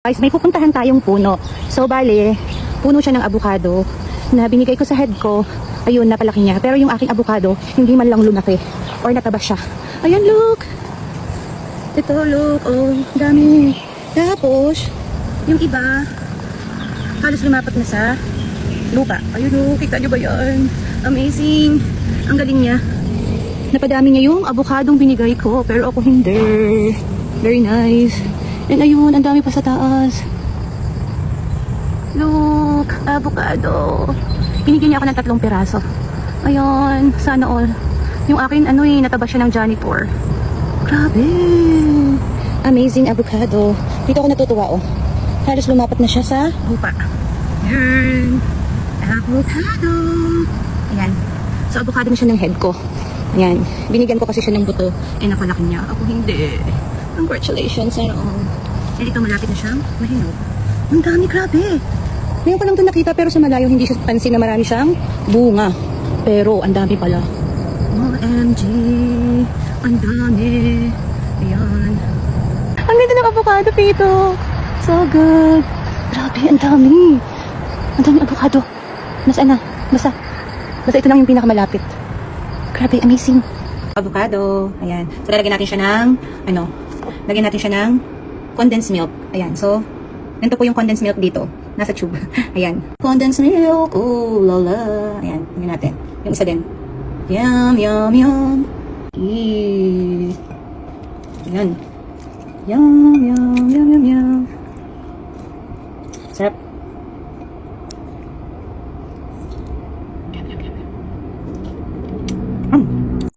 Guys, may pupuntahan tayong puno. So, bale, puno siya ng avocado na binigay ko sa head ko. Ayun, napalaki niya. Pero yung aking avocado, hindi man lang lumaki. Or nataba siya. Ayan, look! Ito, look. Oh, dami. Tapos, yung iba, halos lumapat na sa lupa. Ayun, oh, kita niyo ba yan? Amazing. Ang galing niya. Napadami niya yung avocadong binigay ko, pero ako hindi. Very nice. And ayun, ang dami pa sa taas. Look, avocado. Binigyan niya ako ng tatlong piraso. Ayun, sana all. Yung akin, ano eh, nataba siya ng janitor. Grabe. Amazing avocado. Dito ako natutuwa, oh. Halos lumapat na siya sa lupa. Yan. Avocado. Ayan. So, avocado na siya ng head ko. Ayan. Binigyan ko kasi siya ng buto. Eh, napalaki niya. Ako hindi. Congratulations, ano. Eh, dito malapit na siyang mahinog. Ang dami, grabe. Ngayon ko lang ito nakita pero sa malayo hindi siya pansin na marami siyang bunga. Pero ang dami pala. OMG. Ang dami. Ayan. Ang ganda ng avocado, Pito. So good. Grabe, ang dami. Ang dami avocado. Nasaan na? Basta. Basta ito lang yung pinakamalapit. Grabe, amazing. Avocado. Ayan. So, lalagyan natin siya ng, ano, lagyan natin siya ng condensed milk. Ayan, so, ganito po yung condensed milk dito. Nasa tube. Ayan. Condensed milk, ooh la. Ayan, tingnan natin. Yung isa din. Yum, yum, yum. Eee. Ayan. Yum, yum, yum, yum, yum. Sarap. Mm.